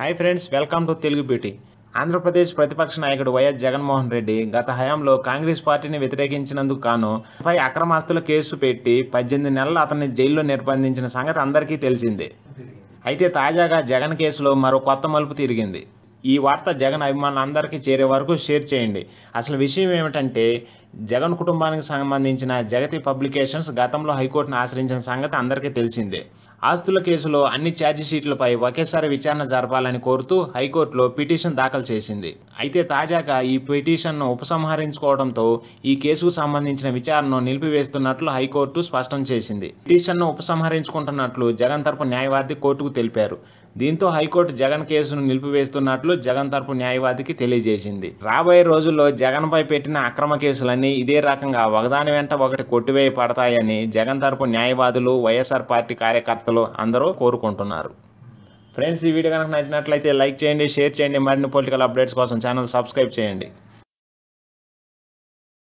Hi friends welcome to Telugu beauty. Andhra Pradesh ప్రతిపక్ష నాయకుడు YS Jaganmohan Reddy గత హయాంలో కాంగ్రెస్ పార్టీని వ్యతిరేకించినందుకు కాను పై అక్రమాస్తుల కేసు పెట్టి పద్దెనిమిది నెలలు అతన్ని జైల్లో నిర్బంధించిన సంగతి అందరికీ తెలిసిందే. అయితే తాజాగా జగన్ కేసులో మరో కొత్త మలుపు తిరిగింది. ఈ వార్త జగన్ అభిమానులందరికీ చేరే వరకు షేర్ చేయండి. అసలు విషయం ఏమిటంటే జగన్ కుటుంబానికి సంబంధించిన జగతి పబ్లికేషన్స్ గతంలో హైకోర్టును ఆశ్రయించిన సంగతి అందరికీ తెలిసిందే. ఆస్తుల కేసులో అన్ని ఛార్జిషీట్లపై ఒకేసారి విచారణ జరపాలని కోరుతూ హైకోర్టులో పిటిషన్ దాఖలు చేసింది. అయితే తాజాగా ఈ పిటిషన్ను ఉపసంహరించుకోవడంతో ఈ కేసుకు సంబంధించిన విచారణను నిలిపివేస్తున్నట్లు హైకోర్టు స్పష్టం చేసింది. పిటిషన్ను ఉపసంహరించుకుంటున్నట్లు జగన్ తరపు న్యాయవాది కోర్టుకు తెలిపారు. దీంతో హైకోర్టు జగన్ కేసును నిలిపివేస్తున్నట్లు జగన్ తరపు న్యాయవాదికి తెలియజేసింది. రాబోయే రోజుల్లో జగన్పై పెట్టిన అక్రమ కేసులన్నీ ఇదే రకంగా ఒకదాని వెంట ఒకటి కొట్టివేయబడతాయని జగన్ తరపు న్యాయవాదులు వైఎస్ఆర్ పార్టీ కార్యకర్తలు అందరూ కోరుకుంటున్నారు. ఫ్రెండ్స్ ఈ వీడియో కనుక నచ్చినట్లయితే లైక్ చేయండి షేర్ చేయండి. మరిన్ని పొలిటికల్ అప్డేట్స్ కోసం ఛానల్ సబ్స్క్రైబ్ చేయండి.